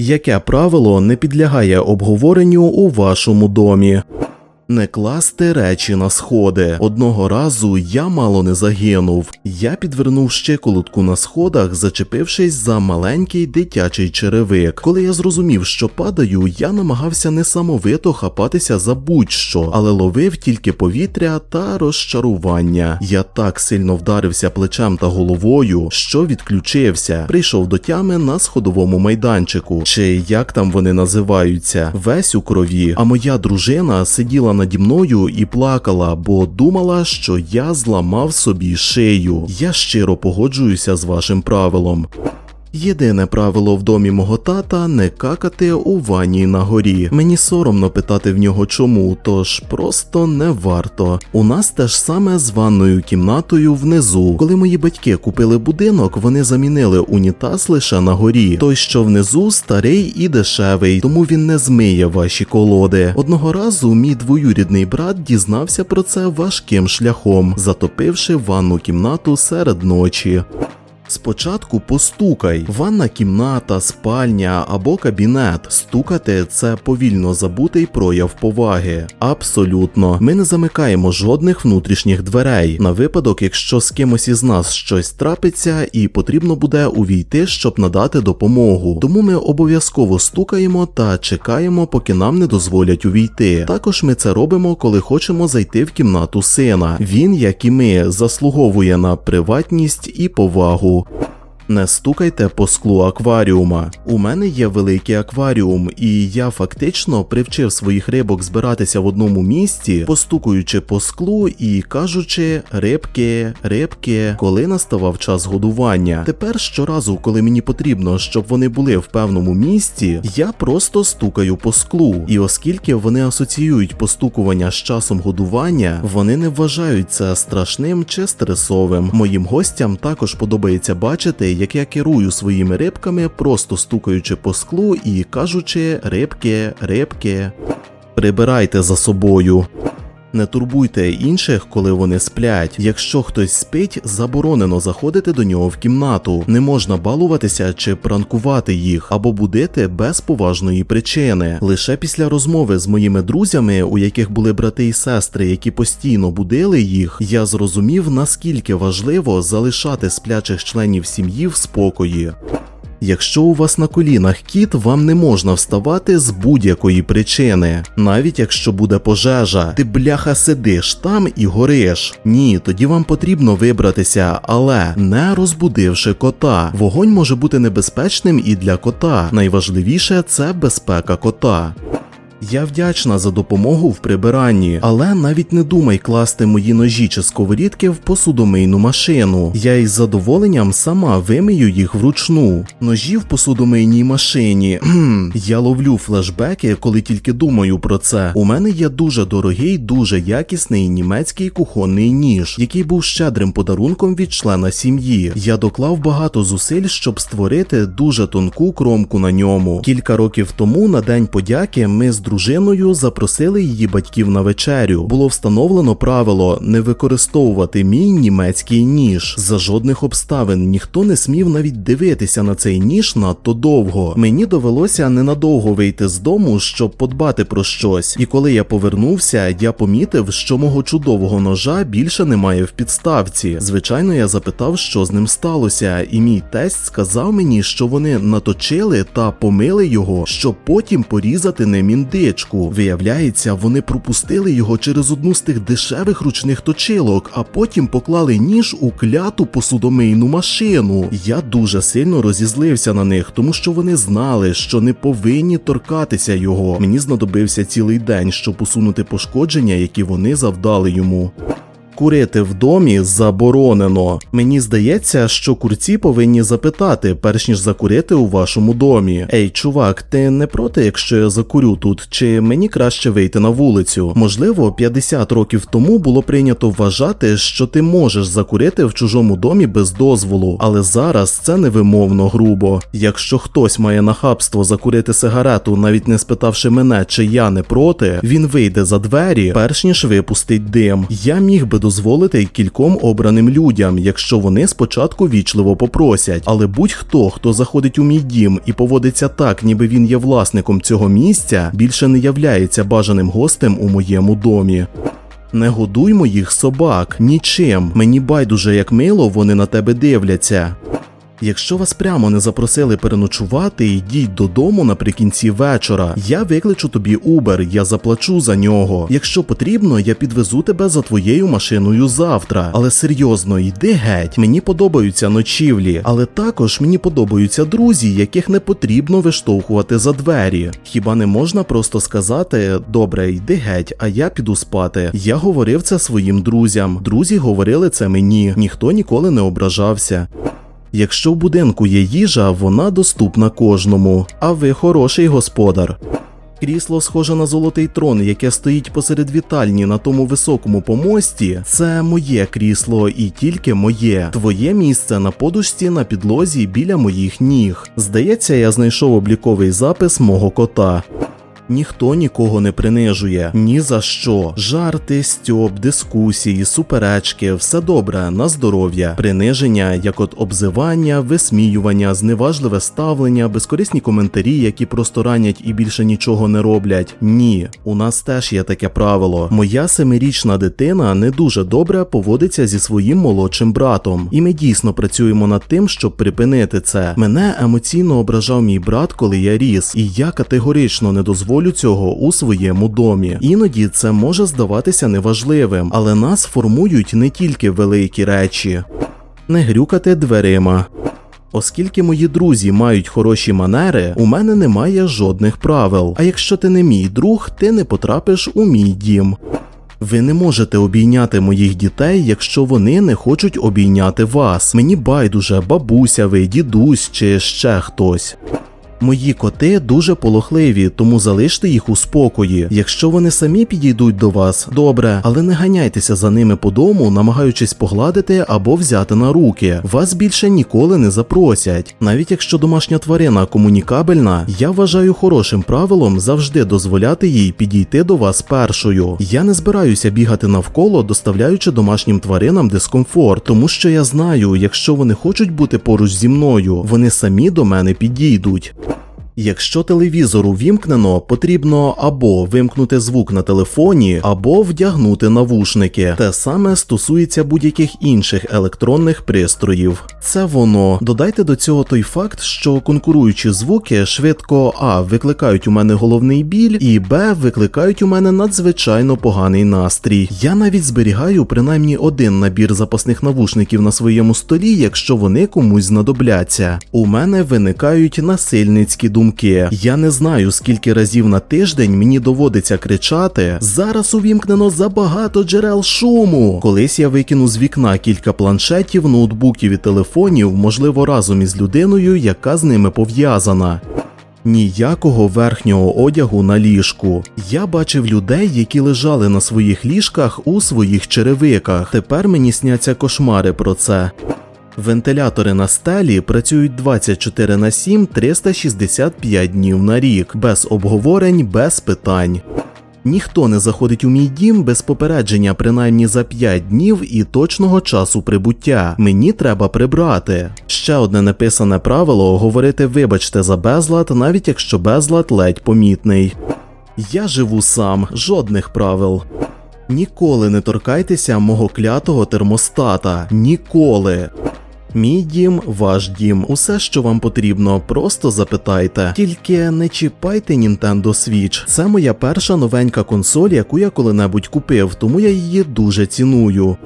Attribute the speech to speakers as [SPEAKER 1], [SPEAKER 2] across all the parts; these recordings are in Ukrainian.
[SPEAKER 1] Яке правило не підлягає обговоренню у вашому домі? Не класти речі на сходи. Одного разу я мало не загинув. Я підвернув щиколотку на сходах, зачепившись за маленький дитячий черевик. Коли я зрозумів, що падаю, я намагався несамовито хапатися за будь-що, але ловив тільки повітря та розчарування. Я так сильно вдарився плечем та головою, що відключився. Прийшов до тями на сходовому майданчику, чи як там вони називаються, весь у крові. А моя дружина сиділа наді мною і плакала, бо думала, що я зламав собі шию. Я щиро погоджуюся з вашим правилом. Єдине правило в домі мого тата не какати у ванні на горі. Мені соромно питати в нього чому, тож просто не варто. У нас те ж саме з ванною кімнатою внизу. Коли мої батьки купили будинок, вони замінили унітаз лише на горі. Той, що внизу, старий і дешевий, тому він не змиє ваші колоди. Одного разу мій двоюрідний брат дізнався про це важким шляхом, затопивши ванну кімнату серед ночі. Спочатку постукай. Ванна кімната, спальня або кабінет. Стукати це повільно забутий прояв поваги. Абсолютно. Ми не замикаємо жодних внутрішніх дверей на випадок, якщо з кимось із нас щось трапиться і потрібно буде увійти, щоб надати допомогу. Тому ми обов'язково стукаємо та чекаємо, поки нам не дозволять увійти. Також ми це робимо, коли хочемо зайти в кімнату сина. Він, як і ми, заслуговує на приватність і повагу. Не стукайте по склу акваріума. У мене є великий акваріум, і я фактично привчив своїх рибок збиратися в одному місці, постукуючи по склу і кажучи рибки, рибки, коли наставав час годування. Тепер щоразу, коли мені потрібно, щоб вони були в певному місці, я просто стукаю по склу. І оскільки вони асоціюють постукування з часом годування, вони не вважають це страшним чи стресовим. Моїм гостям також подобається бачити, як я керую своїми рибками, просто стукаючи по склу і кажучи рибки, рибки. Прибирайте за собою. Не турбуйте інших, коли вони сплять. Якщо хтось спить, заборонено заходити до нього в кімнату. Не можна балуватися чи пранкувати їх або будити без поважної причини. Лише після розмови з моїми друзями, у яких були брати і сестри, які постійно будили їх, я зрозумів, наскільки важливо залишати сплячих членів сім'ї в спокої. Якщо у вас на колінах кіт, вам не можна вставати з будь-якої причини, навіть якщо буде пожежа, ти бляха сидиш там і гориш. Ні, тоді вам потрібно вибратися, але не розбудивши кота. Вогонь може бути небезпечним і для кота. Найважливіше це безпека кота. Я вдячна за допомогу в прибиранні, але навіть не думай класти мої ножі чи сковорідки в посудомийну машину. Я із задоволенням сама вимию їх вручну. Ножі в посудомийній машині. Я ловлю флешбеки, коли тільки думаю про це. У мене є дуже дорогий, дуже якісний німецький кухонний ніж, який був щедрим подарунком від члена сім'ї. Я доклав багато зусиль, щоб створити дуже тонку кромку на ньому. Кілька років тому на день подяки ми з дружиною запросили її батьків на вечерю. Було встановлено правило не використовувати мій німецький ніж. За жодних обставин ніхто не смів навіть дивитися на цей ніж надто довго. Мені довелося ненадовго вийти з дому, щоб подбати про щось. І коли я повернувся, я помітив, що мого чудового ножа більше немає в підставці. Звичайно, я запитав, що з ним сталося, і мій тесть сказав мені, що вони наточили та помили його, щоб потім порізати ним індичку. Виявляється, вони пропустили його через одну з тих дешевих ручних точилок, а потім поклали ніж у кляту посудомийну машину. Я дуже сильно розізлився на них, тому що вони знали, що не повинні торкатися його. Мені знадобився цілий день, щоб усунути пошкодження, які вони завдали йому. Курити в домі заборонено. Мені здається, що курці повинні запитати, перш ніж закурити у вашому домі. Ей, чувак, ти не проти, якщо я закурю тут, чи мені краще вийти на вулицю? Можливо, 50 років тому було прийнято вважати, що ти можеш закурити в чужому домі без дозволу, але зараз це невимовно грубо. Якщо хтось має нахабство закурити сигарету, навіть не спитавши мене, чи я не проти, він вийде за двері, перш ніж випустить дим. Я міг би дозволити кільком обраним людям, якщо вони спочатку вічливо попросять. Але будь-хто, хто заходить у мій дім і поводиться так, ніби він є власником цього місця, більше не являється бажаним гостем у моєму домі. Не годуй моїх собак нічим. Мені байдуже, як мило вони на тебе дивляться. Якщо вас прямо не запросили переночувати, йдіть додому наприкінці вечора. Я викличу тобі Uber, я заплачу за нього. Якщо потрібно, я підвезу тебе за твоєю машиною завтра. Але серйозно, йди геть. Мені подобаються ночівлі, але також мені подобаються друзі, яких не потрібно виштовхувати за двері. Хіба не можна просто сказати: добре, йди геть, а я піду спати. Я говорив це своїм друзям. Друзі говорили це мені. Ніхто ніколи не ображався. Якщо в будинку є їжа, вона доступна кожному, а ви хороший господар. Крісло схоже на золотий трон, яке стоїть посеред вітальні на тому високому помості. Це моє крісло і тільки моє. Твоє місце на подушці на підлозі біля моїх ніг. Здається, я знайшов обліковий запис мого кота. Ніхто нікого не принижує ні за що. Жарти, стьоп, дискусії, суперечки, все добре, на здоров'я, приниження, як от обзивання, висміювання, зневажливе ставлення, безкорисні коментарі, які просто ранять і більше нічого не роблять. Ні, у нас теж є таке правило. Моя семирічна дитина не дуже добре поводиться зі своїм молодшим братом, і ми дійсно працюємо над тим, щоб припинити це. Мене емоційно ображав мій брат, коли я ріс, і я категорично не дозволю цього у своєму домі. Іноді це може здаватися неважливим, але нас формують не тільки великі речі. Не грюкати дверима. Оскільки мої друзі мають хороші манери, у мене немає жодних правил. А якщо ти не мій друг, ти не потрапиш у мій дім. Ви не можете обійняти моїх дітей, якщо вони не хочуть обійняти вас. Мені байдуже, бабуся ви, дідусь чи ще хтось. Мої коти дуже полохливі, тому залиште їх у спокої. Якщо вони самі підійдуть до вас, добре, але не ганяйтеся за ними по дому, намагаючись погладити або взяти на руки. Вас більше ніколи не запросять. Навіть якщо домашня тварина комунікабельна, я вважаю хорошим правилом завжди дозволяти їй підійти до вас першою. Я не збираюся бігати навколо, доставляючи домашнім тваринам дискомфорт, тому що я знаю, якщо вони хочуть бути поруч зі мною, вони самі до мене підійдуть. Якщо телевізор увімкнено, потрібно або вимкнути звук на телефоні, або вдягнути навушники. Те саме стосується будь-яких інших електронних пристроїв. Це воно. Додайте до цього той факт, що конкуруючі звуки швидко а викликають у мене головний біль, і б викликають у мене надзвичайно поганий настрій. Я навіть зберігаю принаймні один набір запасних навушників на своєму столі, якщо вони комусь знадобляться. У мене виникають насильницькі думки. Я не знаю, скільки разів на тиждень мені доводиться кричати. Зараз увімкнено забагато джерел шуму. Колись я викину з вікна кілька планшетів, ноутбуків і телефонів, можливо, разом із людиною, яка з ними пов'язана. Ніякого верхнього одягу на ліжку. Я бачив людей, які лежали на своїх ліжках у своїх черевиках. Тепер мені сняться кошмари про це. Вентилятори на стелі працюють 24 на 7 365 днів на рік, без обговорень, без питань. Ніхто не заходить у мій дім без попередження принаймні за 5 днів і точного часу прибуття. Мені треба прибрати. Ще одне написане правило говорити вибачте за безлад, навіть якщо безлад ледь помітний. Я живу сам, жодних правил. Ніколи не торкайтеся мого клятого термостата. Ніколи. Мій дім, ваш дім, усе, що вам потрібно, просто запитайте. Тільки не чіпайте Nintendo Switch. Це моя перша новенька консоль, яку я коли-небудь купив, тому я її дуже ціную.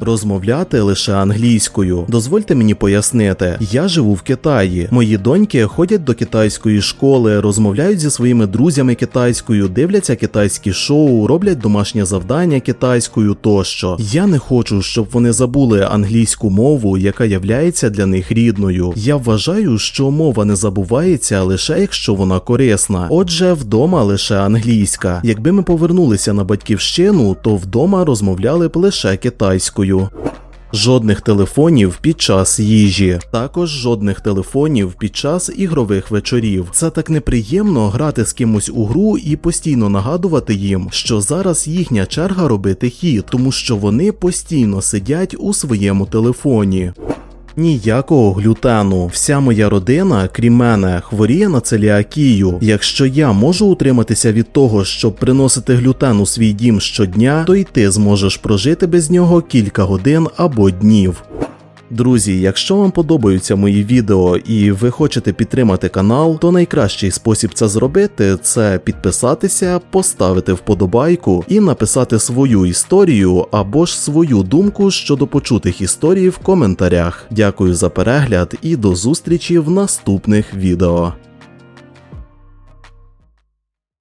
[SPEAKER 1] Розмовляти лише англійською. Дозвольте мені пояснити, я живу в Китаї. Мої доньки ходять до китайської школи, розмовляють зі своїми друзями китайською, дивляться китайські шоу, роблять домашнє завдання китайською тощо. Я не хочу, щоб вони забули англійську мову, яка являється для них рідною. Я вважаю, що мова не забувається лише якщо вона корисна. Отже, вдома лише англійська. Якби ми повернулися на батьківщину, то вдома розмовляли б лише китайською. Жодних телефонів під час їжі, також жодних телефонів під час ігрових вечорів. Це так неприємно грати з кимось у гру і постійно нагадувати їм, що зараз їхня черга робити хід, тому що вони постійно сидять у своєму телефоні. Ніякого глютену. Вся моя родина, крім мене, хворіє на целіакію. Якщо я можу утриматися від того, щоб приносити глютен у свій дім щодня, то й ти зможеш прожити без нього кілька годин або днів. Друзі, якщо вам подобаються мої відео і ви хочете підтримати канал, то найкращий спосіб це зробити це підписатися, поставити вподобайку і написати свою історію або ж свою думку щодо почутих історій в коментарях. Дякую за перегляд і до зустрічі в наступних відео.